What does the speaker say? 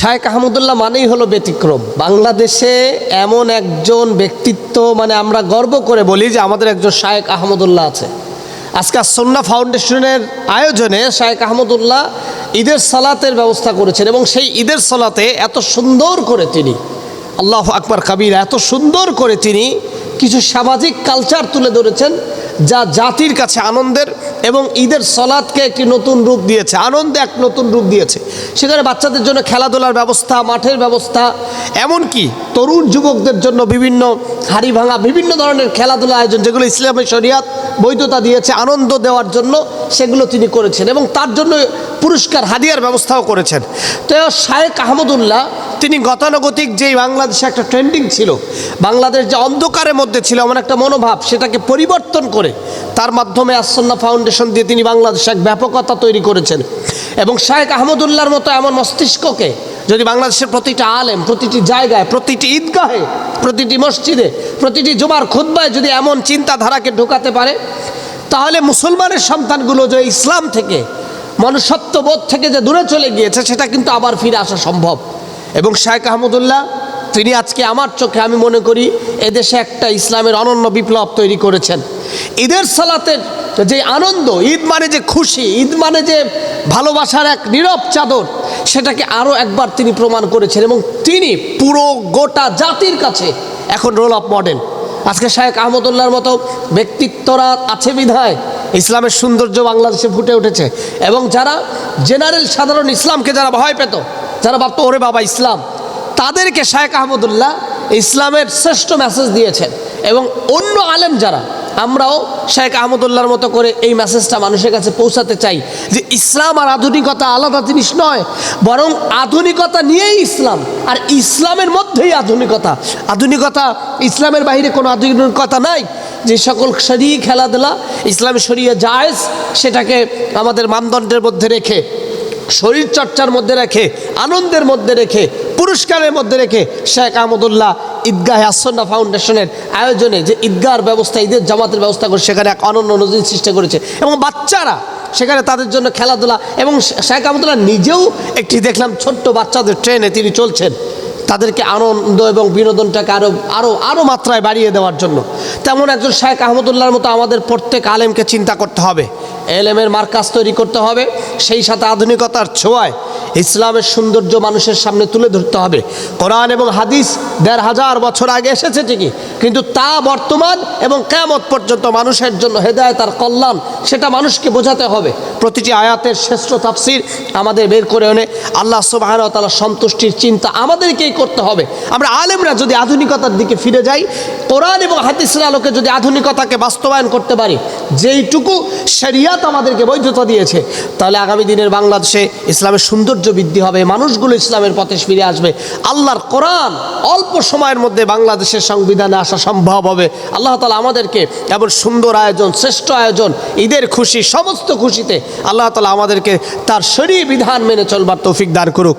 শায়েক আহমদুল্লাহ মানেই হলো ব্যতিক্রম। বাংলাদেশে এমন একজন ব্যক্তিত্ব মানে আমরা গর্ব করে বলি যে আমাদের একজন শায়েক আহমদুল্লাহ আছে। আজকে সন্না ফাউন্ডেশনের আয়োজনে শায়েক আহমদুল্লাহ ঈদের সালাতের ব্যবস্থা করেছেন এবং সেই ঈদের সালাতে এত সুন্দর করে তিনি, আল্লাহ আকবর কাবির, এত সুন্দর করে তিনি কিছু সামাজিক কালচার তুলে ধরেছেন। যা জাতির কাছে আনন্দের এবং ঈদের সলাদকে একটি নতুন রূপ দিয়েছে, আনন্দে এক নতুন রূপ দিয়েছে। সেখানে বাচ্চাদের জন্য খেলাধুলার ব্যবস্থা, মাঠের ব্যবস্থা, এমনকি তরুণ যুবকদের জন্য বিভিন্ন হাড়ি ভাঙা বিভিন্ন ধরনের খেলাধুলা আয়োজন, যেগুলো ইসলামের শরিয়াত বৈধতা দিয়েছে, আনন্দ দেওয়ার জন্য সেগুলো তিনি করেছেন এবং তার জন্য পুরস্কার, হাদিয়ার ব্যবস্থাও করেছেন। তো শায়েক আহমদুল্লাহ তিনি গতানুগতিক যেই বাংলাদেশে একটা ট্রেন্ডিং ছিল, বাংলাদেশ যে অন্ধকারের মধ্যে ছিল, এমন একটা মনোভাব, সেটাকে পরিবর্তন করে তার মাধ্যমে আসন্না ফাউন্ডেশন দিয়ে তিনি বাংলাদেশে এক ব্যাপকতা তৈরি করেছেন। এবং শায়েক আহমদুল্লাহর মতো এমন মস্তিষ্ককে, যদি বাংলাদেশের প্রতিটা আলেম, প্রতিটি জায়গায়, প্রতিটি ঈদগাহে, প্রতিটি মসজিদে, প্রতিটি জুমার খুদ্বায় যদি এমন চিন্তাধারাকে ঢোকাতে পারে, তাহলে মুসলমানের সন্তানগুলো যে ইসলাম থেকে, মনুষ্যত্ববোধ থেকে যে দূরে চলে গিয়েছে, সেটা কিন্তু আবার ফিরে আসা সম্ভব। এবং শায়েক আহমদুল্লাহ, তিনি আজকে আমার চোখে আমি মনে করি এদেশে একটা ইসলামের অনন্য বিপ্লব তৈরি করেছেন। ঈদের সালাতের যে আনন্দ, ঈদ মানে যে খুশি, ঈদ মানে যে ভালোবাসার এক নীরব চাদর, সেটাকে আরও একবার তিনি প্রমাণ করেছেন এবং তিনি পুরো গোটা জাতির কাছে এখন রোল অফ মডেল আজকে শায়েক আহমদুল্লাহর মতো ব্যক্তিত্বরা আছে বিধায় ইসলামের সৌন্দর্য বাংলাদেশে ফুটে উঠেছে এবং যারা জেনারেল সাধারণ ইসলামকে যারা ভয় পেত যারা ভাবতো, ওরে বাবা, ইসলাম। তাদেরকে শায়েক আহমদুল্লাহ ইসলামের শ্রেষ্ঠ মেসেজ দিয়েছেন। এবং অন্য আলেম যারা, আমরাও শেখ আহমদুল্লাহর মতো করে এই মেসেজটা মানুষের কাছে পৌঁছাতে চাই যে ইসলাম আর আধুনিকতা আলাদা জিনিস নয়, বরং আধুনিকতা নিয়েই ইসলাম, আর ইসলামের মধ্যেই আধুনিকতা। আধুনিকতা ইসলামের বাইরে কোনো আধুনিকতা নাই, যে সকল শরী খেলাধুলা, ইসলামী শরীয় জায়েজ, সেটাকে আমাদের মানদণ্ডের মধ্যে রেখে শরীর চর্চার মধ্যে রেখে, আনন্দের মধ্যে রেখে, পুরস্কারের মধ্যে রেখে শেখ আহমদুল্লাহ ঈদগাহে আসন্না ফাউন্ডেশনের আয়োজনে যে ঈদগাহর ব্যবস্থা, ঈদের জামাতের ব্যবস্থা করে সেখানে এক অনন্য নজির সৃষ্টি করেছে। এবং বাচ্চারা সেখানে তাদের জন্য খেলাধুলা এবং শেখ আহমদুল্লাহ নিজেও একটি দেখলাম ছোট্ট বাচ্চাদের ট্রেনে তিনি চলছেন। তাদেরকে আনন্দ এবং বিনোদনটাকে আরও আরও আরও মাত্রায় বাড়িয়ে দেওয়ার জন্য। তেমন একজন শেখ আহমদুল্লাহর মতো আমাদের প্রত্যেক আলেমকে চিন্তা করতে হবে। এলেমের মার্কাজ তৈরি করতে হবে, সেই সাথে আধুনিকতার ছোঁয়ায় ইসলামের সৌন্দর্য মানুষের সামনে তুলে ধরতে হবে। কোরআন এবং হাদিস দেড় হাজার বছর আগে এসেছে ঠিকই, কিন্তু তা বর্তমান এবং কেমত পর্যন্ত মানুষের জন্য হেদায়ত আর কল্যাণ, সেটা মানুষকে বোঝাতে হবে। প্রতিটি আয়াতের শ্রেষ্ঠ তাফসির আমাদের বের করে এনে আল্লাহ সুবাহ তালা সন্তুষ্টির চিন্তা আমাদেরকেই করতে হবে। আমরা আলেমরা যদি আধুনিকতার দিকে ফিরে যাই, কোরআন এবং হাদিসের আলোকে যদি আধুনিকতাকে বাস্তবায়ন করতে পারি যেইটুকু শরিয়াত আমাদেরকে বৈধতা দিয়েছে, তাহলে আগামী দিনের বাংলাদেশে ইসলামের সৌন্দর্য বৃদ্ধি হবে, মানুষগুলো ইসলামের পথে ফিরে আসবে। আল্লাহর কোরআন অল্প সময়ের মধ্যে বাংলাদেশের সংবিধানে আসা সম্ভব হবে। আল্লাহ তালা আমাদেরকে এমন সুন্দর আয়োজন, শ্রেষ্ঠ আয়োজন, ঈদের খুশি, সমস্ত খুশিতে আল্লাহ তালা আমাদেরকে তার শরীর বিধান মেনে চলবার তৌফিক দান করুক।